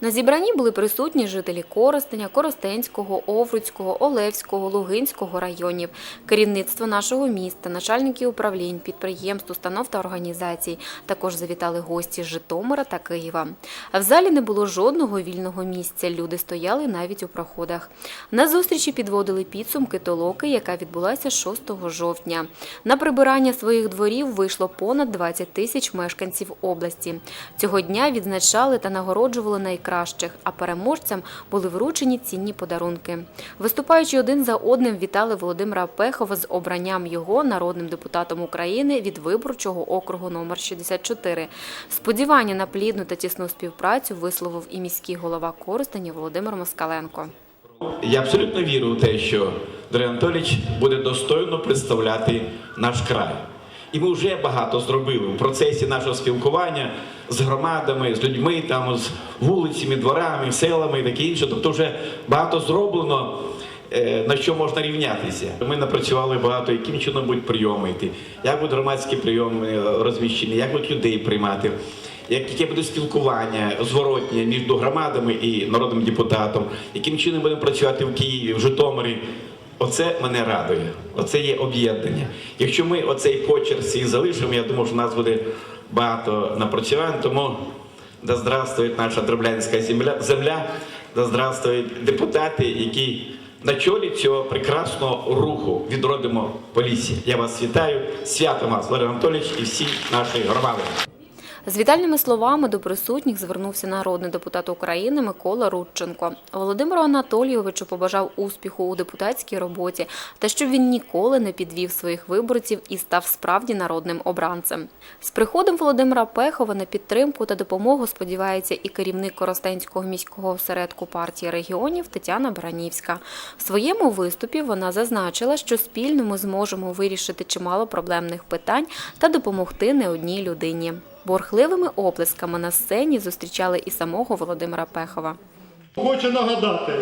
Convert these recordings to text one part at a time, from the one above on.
На зібранні були присутні жителі Коростеня, Коростенського, Овруцького, Олевського, Лугинського районів, керівництво нашого міста, начальники управлінь, підприємств, установ та організацій. Також завітали гості з Житомира та Києва. В залі не було жодного вільного місця. Люди стояли навіть у проходах. На зустрічі підводили підсумки толоки, яка відбулася 6 жовтня. На прибирання своїх дворів вийшло понад 20 тисяч мешканців області. Цього дня відзначали та нагороджували найкращих, а переможцям були вручені цінні подарунки. Виступаючи один за одним, вітали Володимира Пехова з обранням його народним депутатом України від виборчого округу номер 64. Сподівання на плідну та тісну співпрацю висловив і міський голова Коростеня Володимир Москаленко. Я абсолютно вірю в те, що Анатолійович буде достойно представляти наш край. І ми вже багато зробили в процесі нашого спілкування з громадами, з людьми, там, з вулицями, дворами, селами і таке інше. Тобто вже багато зроблено, е, на що можна рівнятися. Ми напрацювали багато, яким чином будуть прийоми йти, як будуть громадські прийоми розміщені, як будуть людей приймати. Яке буде спілкування зворотнє між громадами і народним депутатом, яким чином будемо працювати в Києві, в Житомирі. Оце мене радує. Оце є об'єднання. Якщо ми оцей почерк свій залишимо, я думаю, що в нас буде багато напрацювань. Тому да здравствує наша дроблянська земля, земля, да здравствують депутати, які на чолі цього прекрасного руху відродимо Полісся. Я вас вітаю. Свято вас, Валерій Анатолійович, і всі наші громади. З вітальними словами до присутніх звернувся народний депутат України Микола Рудченко. Володимиру Анатолійовичу побажав успіху у депутатській роботі та щоб він ніколи не підвів своїх виборців і став справді народним обранцем. З приходом Володимира Пехова на підтримку та допомогу сподівається і керівник Коростенського міського осередку партії регіонів Тетяна Баранівська. В своєму виступі вона зазначила, що спільно ми зможемо вирішити чимало проблемних питань та допомогти не одній людині. Борхливими оплесками на сцені зустрічали і самого Володимира Пехова. Хочу нагадати,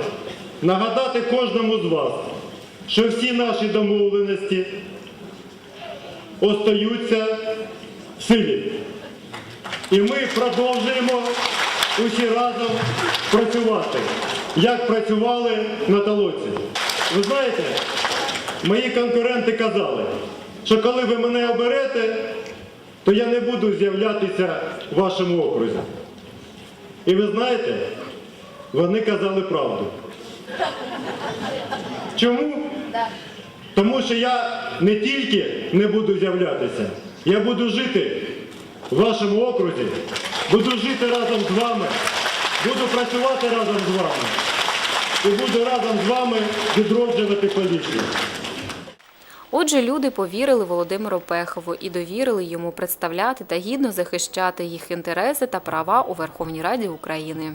нагадати кожному з вас, що всі наші домовленості остаються в силі. І ми продовжуємо усі разом працювати, як працювали на толоці. Ви знаєте, мої конкуренти казали, що коли ви мене оберете, то я не буду з'являтися в вашому окрузі. І ви знаєте, вони казали правду. Чому? Тому що я не тільки не буду з'являтися, я буду жити в вашому окрузі, буду жити разом з вами, буду працювати разом з вами і буду разом з вами відроджувати поліцію. Отже, люди повірили Володимиру Пехову і довірили йому представляти та гідно захищати їх інтереси та права у Верховній Раді України.